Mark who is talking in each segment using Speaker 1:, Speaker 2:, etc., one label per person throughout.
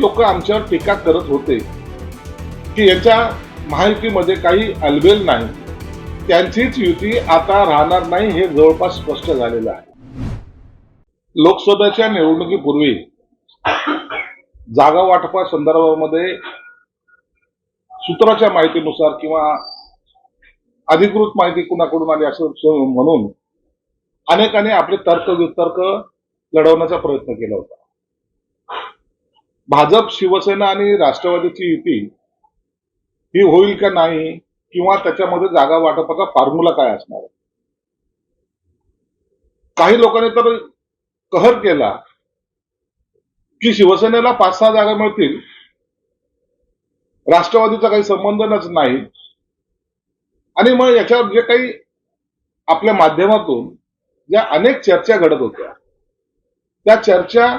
Speaker 1: लोक आमच्यावर टीका करत होते की यांच्या महायुतीमध्ये काही अलबेल नाही. त्यांचीच युती आता राहणार नाही हे जवळपास स्पष्ट झालेलं आहे. लोकसभेच्या निवडणुकीपूर्वी जागा वाटपा संदर्भामध्ये सूत्राच्या माहितीनुसार किंवा अधिकृत माहिती कुणाकडून आली असं म्हणून अनेकांनी आपले तर्क वितर्क लढवण्याचा प्रयत्न केला होता. भाजप शिवसेना आणि राष्ट्रवादीची युती ही होईल का नाही किंवा त्याच्यामध्ये जागा वाटपाचा फॉर्म्युला काय असणार? काही लोकांनी तर कहर केला की शिवसेनेला पाच सहा जागा मिळतील. राष्ट्रवादीचा काही संबंधच नाही. आणि मग याच्यावर जे काही आपल्या माध्यमातून ज्या अनेक चर्चा घडत होत्या त्या चर्चा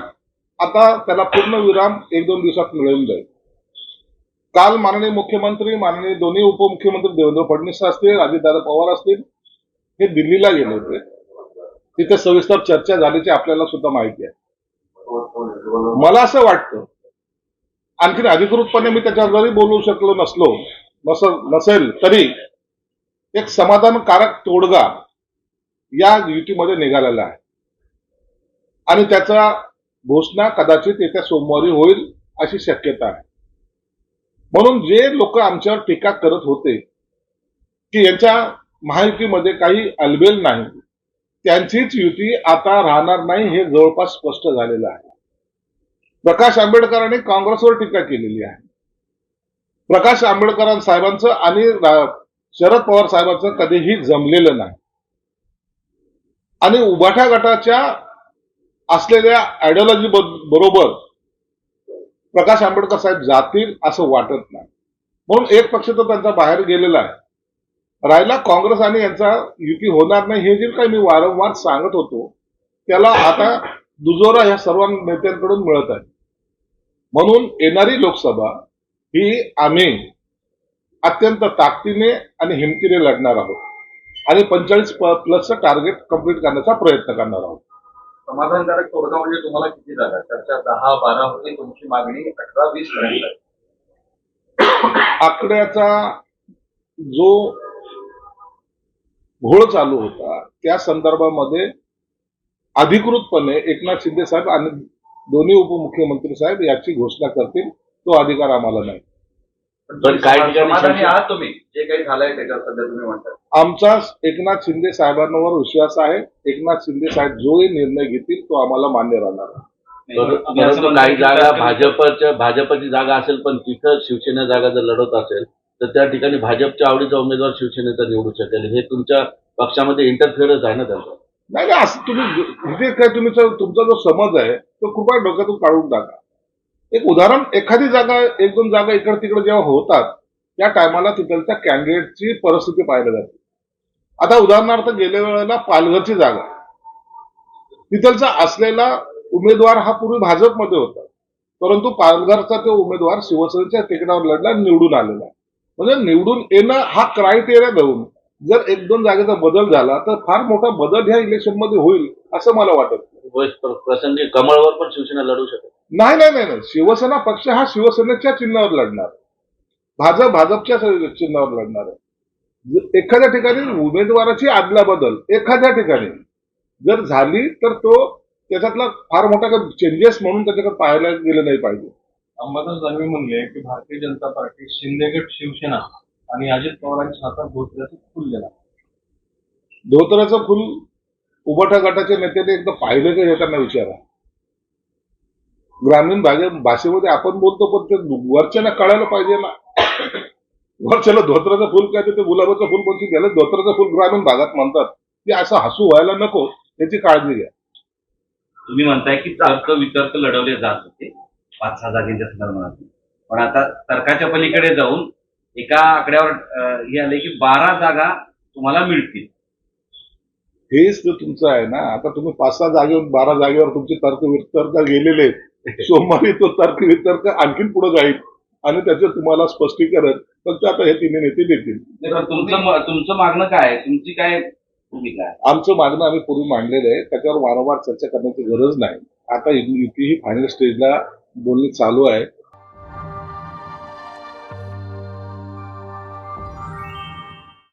Speaker 1: आता त्याला पूर्ण विराम एक दोन दिवसात मिळून जाईल. काल माननीय मुख्यमंत्री माननीय दोन्ही उपमुख्यमंत्री देवेंद्र फडणवीस असतील अजितदादा पवार असतील हे दिल्लीला गेले होते. तिथे सविस्तर चर्चा झाल्याची आपल्याला सुद्धा माहिती आहे. मला असं वाटतं आणखीन अधिकृतपणे मी त्याच्यावर जरी बोलू शकलो नसलो नस नसेल तरी एक समाधानकारक तोडगा या युतीमध्ये निघालेला आहे. आणि त्याचा घोषणा कदाचित येत्या सोमवारी होईल अशी शक्यता आहे. म्हणून जे लोक आमच्यावर टीका करत होते की यांच्या महायुतीमध्ये काही अलबेल नाही त्यांचीच युती आता राहणार नाही हे जवळपास स्पष्ट झालेलं आहे. प्रकाश आंबेडकरांनी काँग्रेसवर टीका केलेली आहे. प्रकाश आंबेडकर साहेबांचं आणि शरद पवार साहेबांचं कधीही जमलेलं नाही. आणि उभाठा गटाच्या असलेल्या आयडिओलॉजी बरोबर प्रकाश आंबेडकर साहेब जातील असं वाटत नाही. म्हणून एक पक्ष तर त्यांचा बाहेर गेलेला आहे. राहिला काँग्रेस आणि यांचा युती होणार नाही हे जे काही मी वारंवार सांगत होतो त्याला आता दुजोरा ह्या सर्व नेत्यांकडून मिळत आहे. म्हणून येणारी लोकसभा ही आम्ही अत्यंत ताकदीने आणि हिमतीने लढणार आहोत. आणि पंचेचाळीस प्लसचं टार्गेट कंप्लीट करण्याचा प्रयत्न करणार आहोत.
Speaker 2: समाधानकारक तोडगा म्हणजे तुम्हाला किती जागा चर्चा दहा बारा होती तुमची मागणी अठरा वीस पर्यंत आहे.
Speaker 1: आकड्याचा जो घोळ चालू होता त्या संदर्भामध्ये अधिकृतपणे एकनाथ शिंदे साहेब आणि दोन्ही उपमुख्यमंत्री साहेब याची घोषणा करतील तो अधिकार आम्हाला नाही
Speaker 3: पण काही ठिकाणी
Speaker 2: आहात तुम्ही? जे काही झालंय त्याच्यावर सध्या तुम्ही म्हणता
Speaker 1: आमचा एकनाथ शिंदे साहेबांवर विश्वास आहे. एकनाथ शिंदे साहेब जोही निर्णय घेतील तो आम्हाला मान्य राहणार.
Speaker 3: परंतु काही जागा भाजपच्या भाजपची जागा असेल पण तिथं शिवसेना जागा जर लढत असेल तर त्या ठिकाणी भाजपच्या आवडीचा उमेदवार शिवसेनेचा निवडू शकेल. हे तुमच्या पक्षामध्ये इंटरफिअरन्स आहे ना त्यांचा?
Speaker 1: नाही नाही असं तुम्ही इथे काय तुमचा जो समज आहे तो कृपया डोक्यातून काढून टाका. एक उदाहरण एखादी जागा एक दोन जागा इकडे तिकडे जेव्हा होतात त्या टायमाला तिथलच्या कॅन्डिडेटची परिस्थिती पाहिली जाते. आता उदाहरणार्थ गेल्या वेळेला पालघरची जागा. तिथलचा असलेला उमेदवार हा पूर्वी भाजपमध्ये होता. परंतु पालघरचा तो उमेदवार शिवसेनेच्या तिकिटावर लढला निवडून आलेला आहे. म्हणजे निवडून येणं हा क्रायटेरिया धरून जर एक दोन जागेचा बदल झाला तर फार मोठा बदल ह्या इलेक्शनमध्ये होईल असं मला वाटत.
Speaker 3: प्रसंगी कमळवर पण शिवसेना लढू शकते.
Speaker 1: नाही नाही नाही नाही. शिवसेना पक्ष हा शिवसेनेच्या चिन्हावर लढणार. भाजप भाजपच्या चिन्हावर लढणार आहे. एखाद्या ठिकाणी उमेदवाराची आदला बदल एखाद्या ठिकाणी जर झाली तर तो त्याच्यातला फार मोठा चेंजेस म्हणून त्याच्याकडे पाहायला गेलं नाही पाहिजे.
Speaker 4: अंबादास दानवे म्हणले की भारतीय जनता पार्टी शिंदेगड शिवसेना आणि अजित पवारांच्या हातात धोत्र्याचं फुल देणार
Speaker 1: धोत्राचं फुल उभाटा गटाच्या नेत्याने एकदा पाहिलं का त्यांना विचारा. ग्रामीण भागे भाषेमध्ये आपण बोलतो पण ते वरच्याला कळायला पाहिजे ना. वरच्याला धोत्राचं फुल काय ते ते गुलाबाचं फुल पण त्याला धोत्राचं फुल ग्रामीण भागात म्हणतात. की असं हसू व्हायला नको याची काळजी घ्या.
Speaker 5: तुम्ही म्हणताय की तर्क वितर्क लढवले जात होते. पाच सहा जागेच्या संदर्भात पण आता तर्काच्या पलीकडे जाऊन एका आकड्यावर हे आले की बारा जागा तुम्हाला मिळतील.
Speaker 1: हेच तुमचं आहे ना आता तुम्ही पाच सहा जागेवर बारा जागेवर तुमचे तर्क वितर्क गेलेले आहेत. सोमवारी तो तर्क वितर्क आणखीन पुढे जाईल आणि त्याचं तुम्हाला स्पष्टीकरण फक्त आता हे तिन्ही नेते देतील.
Speaker 5: तुमचं मागणं काय आहे? तुमची काय भूमिका आहे?
Speaker 1: आमचं मागणं आम्ही पूर्वी मांडलेलं आहे. त्याच्यावर वारंवार चर्चा करण्याची गरज नाही. आता युती ही फायनल स्टेजला बोलणी चालू आहे.